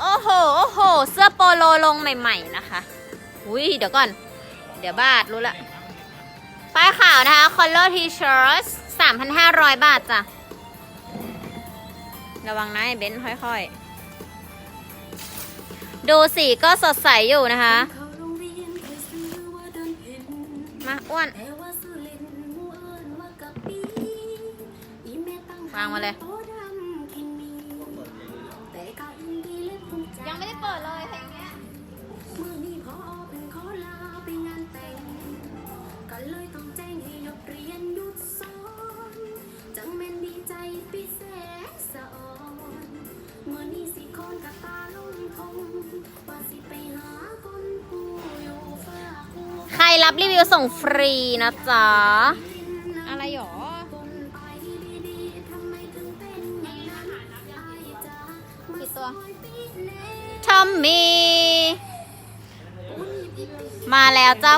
โอ้โห โอ้โห เสื้อโปโลลงใหม่ ๆ นะคะ อุ้ยเดี๋ยวก่อน เดี๋ยวบาทรู้ละ ป้ายขาวนะคะ color t-shirt 3,500 บาทจ้ะ ระวังนะเบนซ์ค่อยๆ ดูสีก็สดใสอยู่นะคะ มาอ้วนแต่ว่าซื้อเล่นหมู่เอิ้นว่ากะปีอีแม่ตั้งวางมาเลย ยังไม่ได้เปิดเลยเพลงเนี้ยมื่อนี้พอเป็นขอลาไปงานแต่ง ก็เลยต้องแจ้งให้ยกเรียนหยุดสอนจังแม่นดีใจปีแสนสะอ่อนเมื่อนี้สิคนกับตาลงทงว่าสิไปหาคนผู้อยู่ฝากผู้ใครรับรีวิวส่งฟรีนะจ๊ะอะไรหรอ คนไปดีๆทำไมถึงเป็นอย่างนั้นอายจะมากี่ตัวซอยปีแน่ ทอมมี่ มาแล้วเจ้า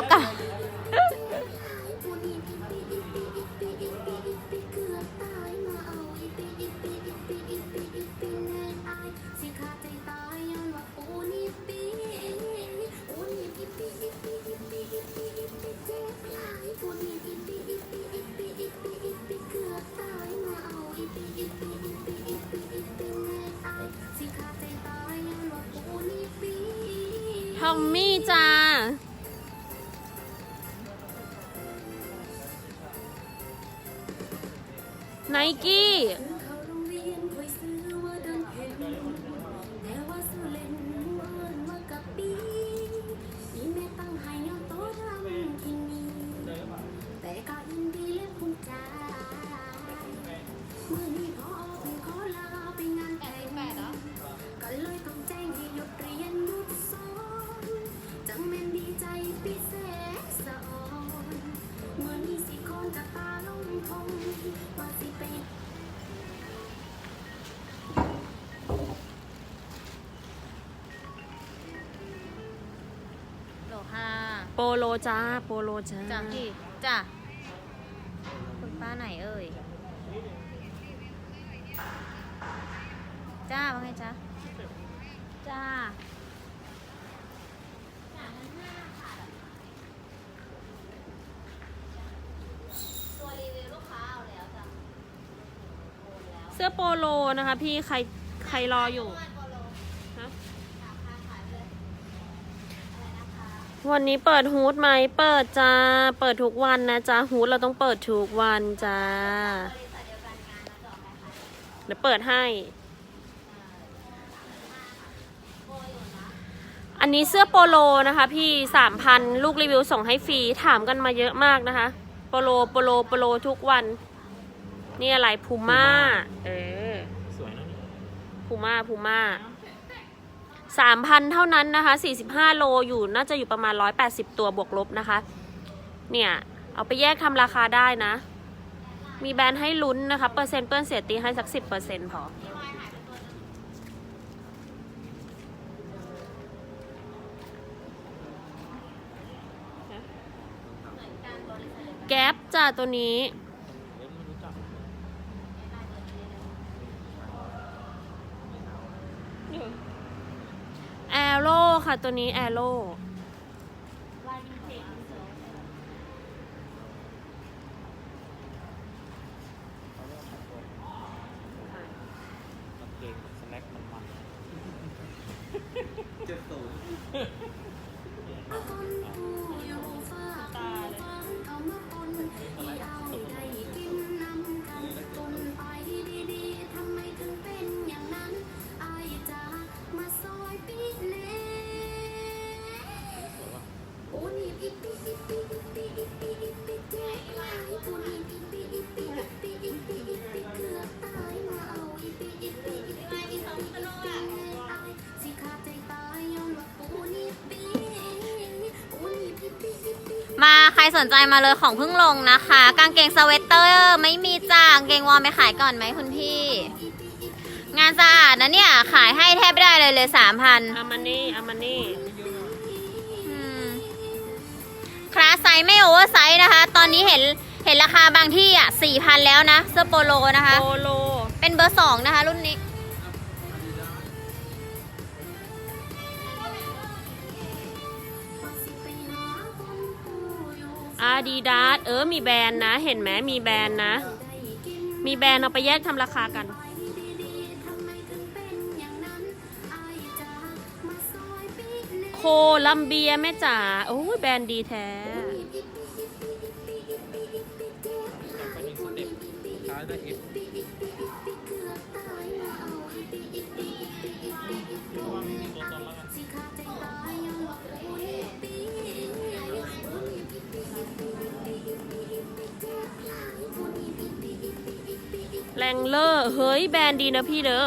ทอมมี่จ้า ไนกี้ โปโลจ้า โปโลจ้า จ้ะพี่จ้ะคุณป้าไหนเอ่ย จ้าว่าไงจ้าจ้าตัวรีวิวลูกค้าเอาแล้วจ้ะเสื้อโปโลนะคะ พี่ใครใครรออยู่ฮะ วันนี้เปิดฮูดไหมเปิดจ้า เปิดทุกวันนะจ้าฮูดเราต้องเปิดทุกวันจ้า เดี๋ยวเปิดให้ อันนี้เสื้อโปโลนะคะพี่สามพันลูกรีวิวส่งให้ฟรีถามกันมาเยอะมากนะคะ โปโลโปโลโปโลทุกวัน นี่อะไรพูม่า เออ สวยนะนี่พูม่าพูม่า สามพันเท่านั้นนะคะสี่สิบห้าโลอยู่น่าจะอยู่ประมาณร้อยแปดสิบตัวบวกลบนะคะ เนี่ย เอาไปแยกทำราคาได้นะ มีแบรนด์ให้ลุ้นนะคะ เปอร์เซ็นต์เปื้อนเสียตีให้สักสิบเปอร์เซ็นต์พอแก๊ปจ้าตัวนี้ เดี๋ยวไม่รู้จัก แอโร่ค่ะตัวนี้แอโร่ สนใจมาเลยของเพิ่งลงนะคะ กางเกงสเวตเตอร์ไม่มีจ้ากางเกงวอร์มไปขายก่อนไหมคุณพี่ งานสะอาดนะเนี่ย ขายให้แทบไม่ได้เลยเลยสามพันอามานี่อามานี่คลาสไซส์ไม่โอเวอร์ไซส์นะคะ ตอนนี้เห็นเห็นราคาบางที่อะสี่พันแล้วนะ เสื้อโปโลนะคะ โปโล เป็นเบอร์สองนะคะ รุ่นนี้ อาดิดาสเออมีแบรนด์นะ เห็นไหมมีแบรนด์นะ มีแบรนด์เอาไปแยกทำราคากัน โคลัมเบียแม่จ๋าโอ้ยแบรนด์ดีแท้ แรงเลอร์ เฮ้ย แบรนด์ดีนะพี่เด้อ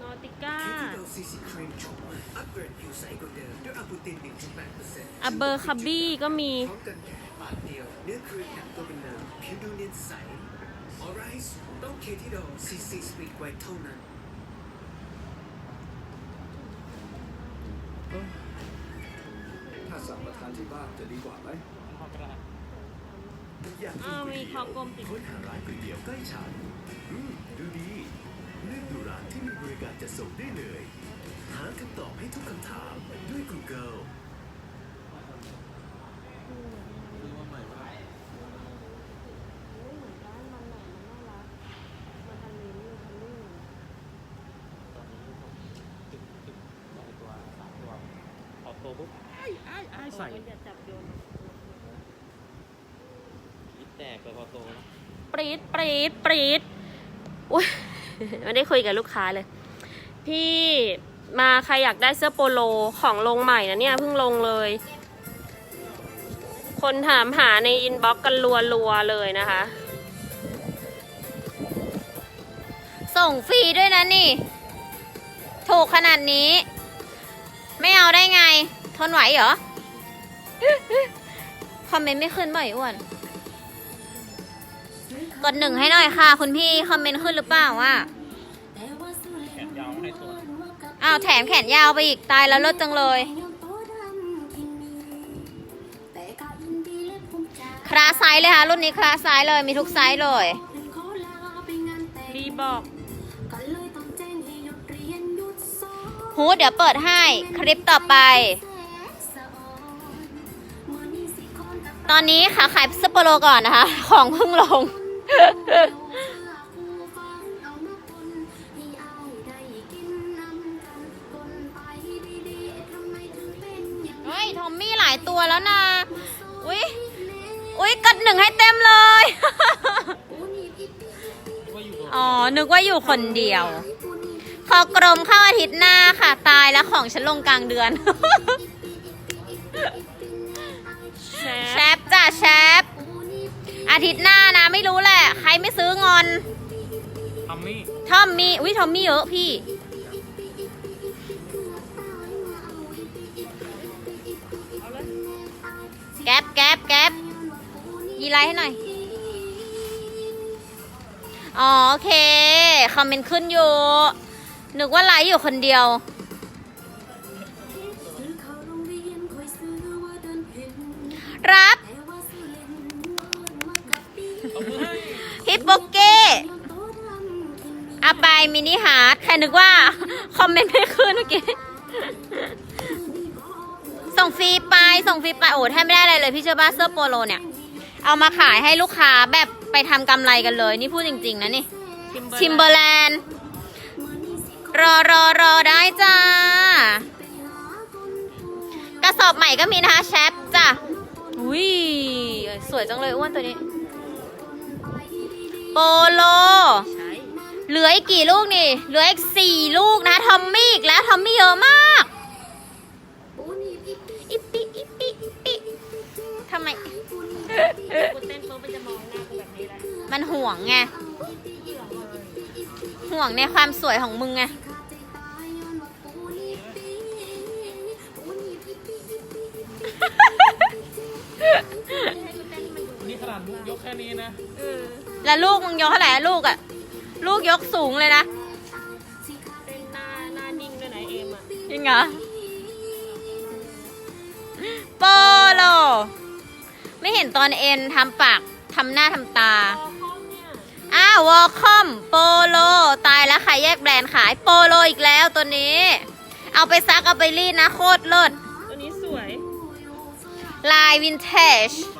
นอติก้าเราซีซีครีมชมอัปเกรดผิวใสกว่าเดิมด้วยอะบูติน1.8%อับเบอร์คับบี้ก็มีพร้อมกันแดดปาดเดียวเนื้อครีมแข็งตัวเป็นน้ำผิวดูเนียนใสออไรส์ต้องเคที่ดอซีซีสปีดไวเท่านั้นถ้าสั่งมาทานที่บ้านจะดีกว่าไหมอยากอ้าวมีคอกลมติดค้นหาร้านก๋วยเตี๋ยวใกล้ฉันอืมดูดีเลือกดูร้านที่มีบริการจัดส่งได้เลย หาคำตอบให้ทุกคำถามด้วย Google ตอนนี้ตึกตึกสองตัวสามตัวออก ตัวปุ๊บไอ้ไอ้ไอ้ใส่คิดแตกเลยพอโตแล้วปรีดปรีดปรีดอุ้ยไม่ได้คุยกับลูกค้าเลย พี่มาใครอยากได้เสื้อโปโลของลงใหม่นะเนี่ยเพิ่งลงเลย คนถามหาในอินบ็อกซ์กันรัวๆเลยนะคะ ส่งฟรีด้วยนะนี่ ถูกขนาดนี้ ไม่เอาได้ไง ทนไหวเหรอ คอมเมนต์ไม่ขึ้นบ่อยอ้วน กดหนึ่งให้หน่อยค่ะ คุณพี่คอมเมนต์ขึ้นหรือเปล่าว่าแขนยาวให้ตัวอ้าวแถมแขนยาวไปอีกตายแล้วเลิศจังเลย คลาสไซส์เลยค่ะ รุ่นนี้คลาสไซส์เลยมีทุกไซส์เลยรีบอกฮูดเดี๋ยวเปิดให้คลิปต่อไป ตอนนี้ขาขายซุปเปอร์โลก่อนนะคะ ของเพิ่งลง เฮ้ย ทอมมี่หลายตัวแล้วนะ อุ๊ยอุ๊ยกดหนึ่งให้เต็มเลย อ๋อ นึกว่าอยู่คนเดียว ขอกรมเข้าอาทิตย์หน้าค่ะ ตายแล้วของฉันลงกลางเดือน จ้ะแชปอาทิตย์หน้านะไม่รู้แหละ ใครไม่ซื้องอนทำนี่ทอมมี่อุ้ยทอมมี่เยอะพี่ แก๊ปแก๊ปแก๊ปยีไลค์ให้หน่อย อ๋อโอเค คอมเมนต์ขึ้นอยู่ นึกว่าไลค์อยู่คนเดียวรับ โปเก้อาไปมินิฮาร์ดใครนึกว่า คอมเมนต์ไม่ขึ้นเมื่อกี้ ส่งฟรีไป ส่งฟรีไป โอ้แทบไม่ได้อะไรเลยพี่เชื่อบ้าเสื้อโปโลเนี่ย เอามาขายให้ลูกค้าแบบไปทำกำไรกันเลย นี่พูดจริง ๆ นะนี่ทิมเบอร์แลนด์ รอรอรอได้จ้า กระสอบใหม่ก็มีนะคะแชปจ้ะอุ้ย สวยจังเลยอ้วนตัวนี้ โปโล เหลืออีกกี่ลูกนี่ เหลืออีกสี่ลูกนะทอมมี่อีกแล้วทอมมี่เยอะมากอิปปิอิปปิอิปปิทำไมกูเต้นปุ๊บมันจะมองหน้ากูแบบนี้แหละมันห่วงไง ห่วงในความสวยของมึงไง นี่ขนาดลูกยกแค่นี้นะ แล้วลูกมึงยกเท่าไหร่อะลูกอะลูกยกสูงเลยนะเต้นหน้าหน้านิ่งด้วยนะเอมอะจริงเหรอไม่เห็นตอนเอ็นทำปากทำหน้าทำตาอ้าววอลคอมโปโลตายแล้วใครแยกแบรนด์ขายโปโลอีกแล้วตัวนี้ เอาไปซักเอาไปรีดนะโคตรเลิศตัวนี้สวย ลายวินเทจโอ้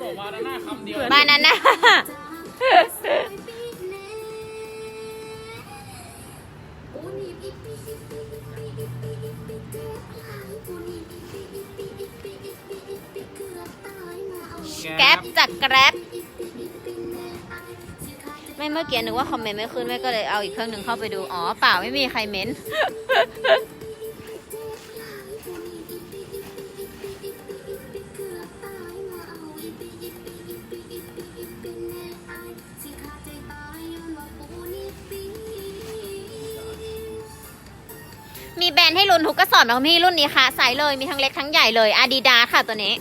พูดเลยพูดออกมาแล้วหน้าคำเดียวบานาน่าแก๊ปจากแกร็บไม่เมื่อกี้นึกว่าคอมเมนต์ไม่ขึ้นแม่ก็เลยเอาอีกเครื่องหนึ่งเข้าไปดู อ๋อ เปล่าไม่มีใครเม้น แบรนด์ให้ลุ้นทุกกระสอบนะคุณพี่รุ่นนี้ค่ะใส่เลยมีทั้งเล็กทั้งใหญ่เลยอาดิดาค่ะตัวนี้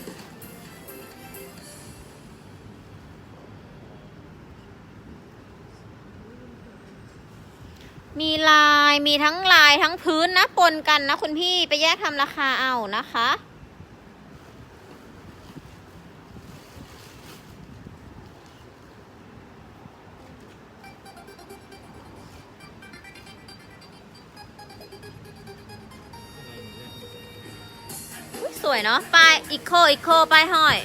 มีลายมีทั้งลายทั้งพื้นนะปนกันนะคุณพี่ไปแยกทำราคาเอานะคะ วยเนาะป้ายอีโคอีโคป้ายห้อย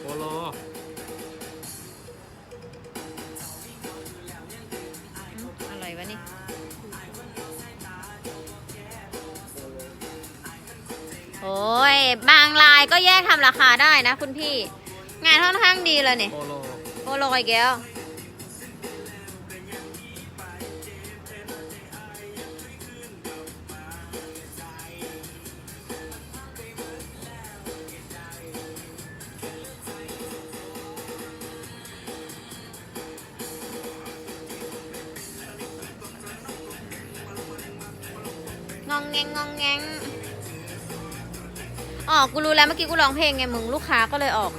โปโลอะไรวะนี่ โอ้ย บางลายก็แยกทำราคาได้นะคุณพี่ งานค่อนข้างดีเลยเนี่ยโปโล โปโลอีกแล้ว องแงงงองแงงอ๋อกูรู้แล้วเมื่อกี้กูร้องเพลงไงมึงลูกค้าก็เลยออก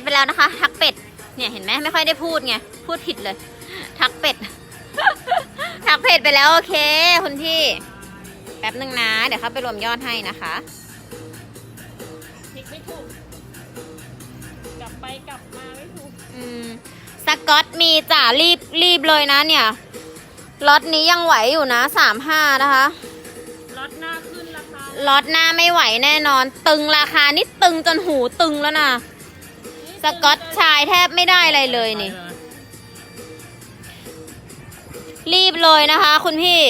ดไปแล้วนะคะ ทักเป็ด เนี่ยเห็นไหมไม่ค่อยได้พูดไง พูดผิดเลย ทักเป็ด ทักเป็ดไปแล้วโอเคคุณพี่ แป๊บหนึ่งนะ เดี๋ยวเขาไปรวมยอดให้นะคะพลิกไม่ถูก กลับไปกลับมาไม่ถูก อืมสกอตมีจ่ารีบรีบเลยนะเนี่ยล็อตนี้ยังไหวอยู่นะสามห้านะคะ ล็อตหน้าขึ้นราคาล็อตหน้าไม่ไหวแน่นอน ตึงราคานี่ตึงจนหูตึงแล้วนะ สกอตชายแทบไม่ได้อะไรเลยนี่ รีบเลยนะคะคุณพี่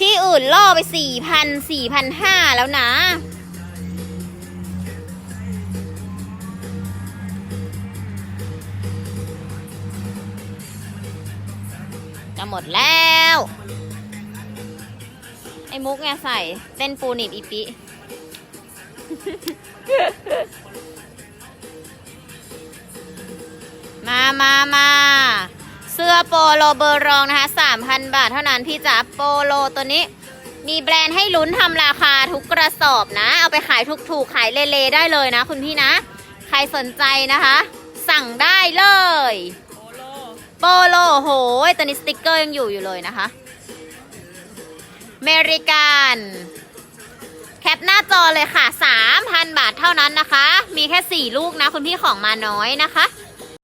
ที่อื่นล่อไปสี่พันสี่พันห้าแล้วนะจะหมดแล้ว ไอ้มุกไงใส่เต้นปูหนีบอีปิ มามามาเสื้อโปโลเบอร์รองนะคะ3,000บาทเท่านั้นพี่จ๋าโปโลตัวนี้ มีแบรนด์ให้ลุ้นทำราคาทุกกระสอบนะ เอาไปขายถูกๆขายเละๆได้เลยนะ คุณพี่นะ ใครสนใจนะคะ สั่งได้เลยโปโลโปโลโหยตัวนี้สติกเกอร์ยังอยู่อยู่เลยนะคะเมริกันแคปหน้าจอเลยค่ะ 3,000 บาทเท่านั้นนะคะ มีแค่ 4 ลูกนะ คุณพี่ของมาน้อยนะคะ